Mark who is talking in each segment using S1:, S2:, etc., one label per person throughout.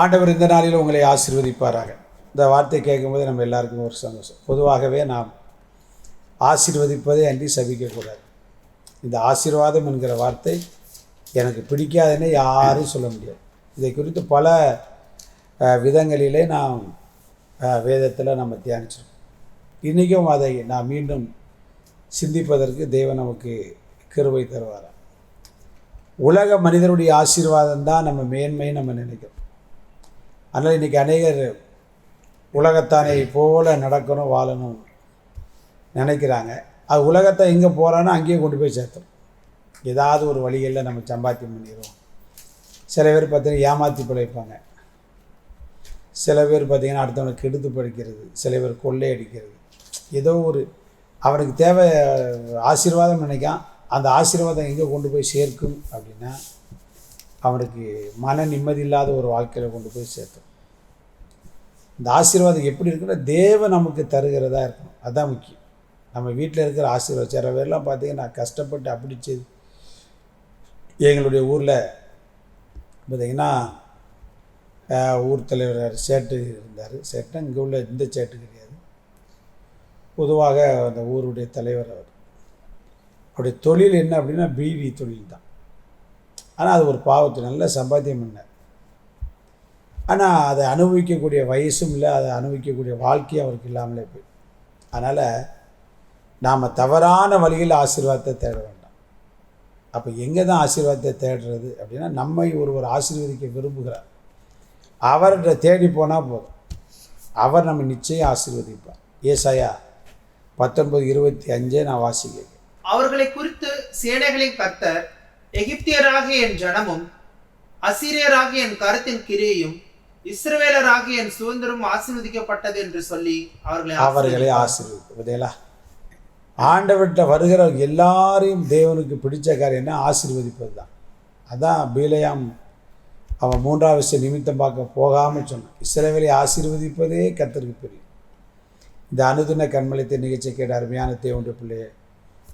S1: ஆண்டவர் இந்த நாளில் உங்களை ஆசீர்வதிப்பாராக. இந்த வார்த்தை கேட்கும்போது நம்ம எல்லாருக்கும் ஒரு சந்தோஷம். பொதுவாகவே நாம் ஆசீர்வதிப்பதை அன்றி சபிக்கக்கூடாது. இந்த ஆசீர்வாதம் என்கிற வார்த்தை எனக்கு பிடிக்காதுன்னு யாரும் சொல்ல முடியாது. இதை குறித்து பல விதங்களிலே நாம் வேதத்தில் நம்ம தியானிச்சிருக்கோம். இன்றைக்கும் அதை நான் மீண்டும் சிந்திப்பதற்கு தேவன் நமக்கு கிருவை தருவார் உலக மனிதருடைய ஆசீர்வாதம் தான் நம்ம மேன்மை நம்ம நினைக்கிறோம். அதனால் இன்றைக்கி அநேகர் உலகத்தானே போல் நடக்கணும் வாழணும் நினைக்கிறாங்க. அது உலகத்தை எங்கே போகிறானோ அங்கேயே கொண்டு போய் சேர்த்துரும் ஏதாவது ஒரு வழிகளில் நம்ம சம்பாத்தியம் பண்ணிடுவோம். சில பேர் பார்த்தீங்கன்னா ஏமாற்றி பிழைப்பாங்க. சில பேர் பார்த்திங்கன்னா அடுத்தவனை கெடுத்து படிக்கிறது சில பேர் கொள்ளை அடிக்கிறது. ஏதோ ஒரு அவனுக்கு தேவை ஆசீர்வாதம் நினைக்கான். அந்த ஆசீர்வாதம் எங்கே கொண்டு போய் சேர்க்கும் அப்படின்னா அவனுக்கு மன நிம்மதி இல்லாத ஒரு வாழ்க்கையில் கொண்டு போய் சேர்த்தும். இந்த ஆசீர்வாதம் எப்படி இருக்குன்னா தேவை நமக்கு தருகிறதா இருக்கணும். அதுதான் முக்கியம். நம்ம வீட்டில் இருக்கிற ஆசீர்வாதம். சில பேர்லாம் பார்த்தீங்கன்னா கஷ்டப்பட்டு அப்படி எங்களுடைய ஊரில் பார்த்தீங்கன்னா ஊர் தலைவர் சேட்டு இருந்தார். சேட்டு இங்கே உள்ள இந்த சேட்டு கிடையாது. பொதுவாக அந்த ஊருடைய தலைவர் அவர். அவருடைய தொழில் என்ன அப்படின்னா பீடி தொழில் தான். ஆனால் அது ஒரு பாவத்தை நல்ல சம்பாத்தியம் பண்ணார். ஆனால் அதை அனுபவிக்கக்கூடிய வயசும் இல்லை அதை அனுபவிக்கக்கூடிய வாழ்க்கையும் அவருக்கு இல்லாமலே போய் அதனால் நாம் தவறான வழியில் ஆசீர்வாதத்தை தேட வேண்டாம். அப்போ எங்கே தான் ஆசீர்வாதத்தை தேடுறது அப்படின்னா நம்மை ஒருவர் ஆசீர்வதிக்க விரும்புகிறார். அவர்கிட்ட தேடி போனால் போதும். அவர் நம்ம நிச்சயம் ஆசீர்வதிப்பார். ஏசாயா பத்தொன்பது இருபத்தி அஞ்சே நான் வாசிக்கிறேன்.
S2: அவர்களை குறித்து சேனைகளின் கர்த்தர் எகிப்தியராகிய என் ஜனமும் அசீரியராகிய என் கருத்தின் கிரியையும் இஸ்ரவேலராக என் சுதந்திரம் ஆசீர்வதிக்கப்பட்டது என்று சொல்லி அவர்களை
S1: அவர்களை
S2: ஆசீர்வதிப்பார்.
S1: ஆசீர்வதிக்கும் ஆண்டவர்கிட்ட வருகிற எல்லாரையும் தேவனுக்கு பிடிச்ச காரியம் என்ன? ஆசீர்வதிப்பது தான் அதான் பீலையாம் அவன் மூன்றாவது விஷயம் நிமித்தம் பார்க்க போகாமல் சொன்னான். இஸ்ரவேலை ஆசீர்வதிப்பதே கத்திற்கு பெரிய இந்த அனுதின கண்மலைத்த நிகழ்ச்சி கேட்ட அருமையான தேவன்ற பிள்ளையே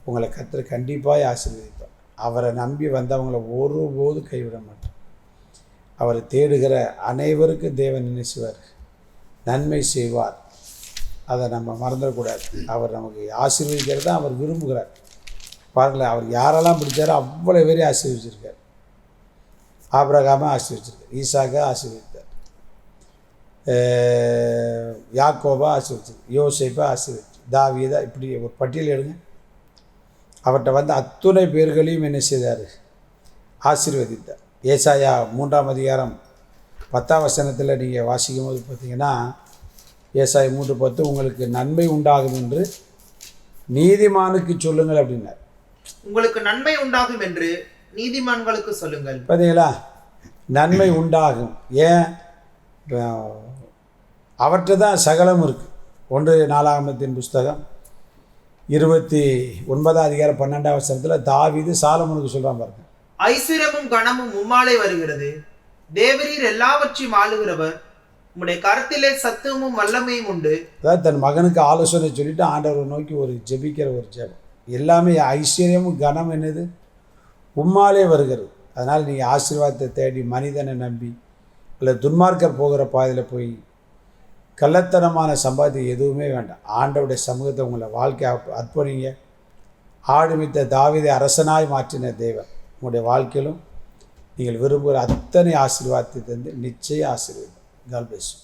S1: உங்களை கர்த்தர் கண்டிப்பாக ஆசீர்வதிப்பார். அவரை நம்பி வந்தவங்களை ஒருபோதும் கைவிட மாட்டார். அவரை தேடுகிற அனைவருக்கும் தேவன் நினைச்சுவார். நன்மை செய்வார். அதை நம்ம மறந்துடக்கூடாது. அவர் நமக்கு ஆசீர்வதிக்கிறது தான் அவர் விரும்புகிறார். பாருங்களேன் அவர் யாரெல்லாம் பிடிச்சாரோ அவ்வளோ பேரையும் ஆசீர்வதிச்சிருக்கார். ஆபிரகாம ஆசீர்வதிச்சிருக்கார். ஈசாக ஆசீர்வதித்தார். யாக்கோபா ஆசீர்வதிச்சிருக்கார். யோசைப்பா ஆசீர்வதிச்சு தாவீதா இப்படி ஒரு பட்டியல் எடுங்க. அவர்கிட்ட வந்து அத்துணை பேர்களையும் என்ன செய்தார்? ஆசீர்வதித்தார். ஏசாயா மூன்றாம் அதிகாரம் பத்தாம் வசனத்தில் நீங்கள் வாசிக்கும் போது பார்த்தீங்கன்னா ஏசாய மூன்று பத்து உங்களுக்கு நன்மை உண்டாகும் என்று நீதிமானுக்கு சொல்லுங்கள் அப்படின்னார்.
S2: உங்களுக்கு நன்மை உண்டாகும் என்று நீதிமான்களுக்கு சொல்லுங்கள்.
S1: பார்த்தீங்களா நன்மை உண்டாகும். ஏன்? அவர்கிட்ட தான் சகலம் இருக்குது ஒன்று நாலாகமத்தின் புஸ்தகம் இருபத்தி ஒன்பதாம் அதிகாரம் பன்னெண்டாம் வசனத்தில் தாவீது சாலமனுக்கு சொல்கிறான் பாருங்க.
S2: ஐஸ்வர்யமும் கனமும் உம்மாலே வருகிறது. தேவரீர் எல்லாவற்றையும் ஆளுகிறவர். உம்முடைய கருத்திலே சத்துவமும் வல்லமையும் உண்டு.
S1: அதாவது தன் மகனுக்கு ஆலோசனை சொல்லிட்டு ஆண்டவரை நோக்கி ஒரு ஜெபிக்கிற ஒரு ஜெபம். எல்லாமே ஐஸ்வர்யமும் கனம் என்னது? உம்மாலே வருகிறது. அதனால் நீங்கள் ஆசீர்வாதத்தை தேடி மனிதனை நம்பி இல்லை துன்மார்க்கர் போகிற பாதையில் போய் கள்ளத்தனமான சம்பாத்தியம் எதுவுமே வேண்டாம். ஆண்டவுடைய சமூகத்தை உங்களை வாழ்க்கை அர்ப்பணிங்க. ஆடுமித்த தாவிதை அரசனாய் மாற்றின தேவன். உங்களுடைய வாழ்க்கையிலும் நீங்கள் விரும்புகிற அத்தனை ஆசீர்வாதத்தை தந்து நிச்சயம் ஆசீர்வாதம் கால் பேசும்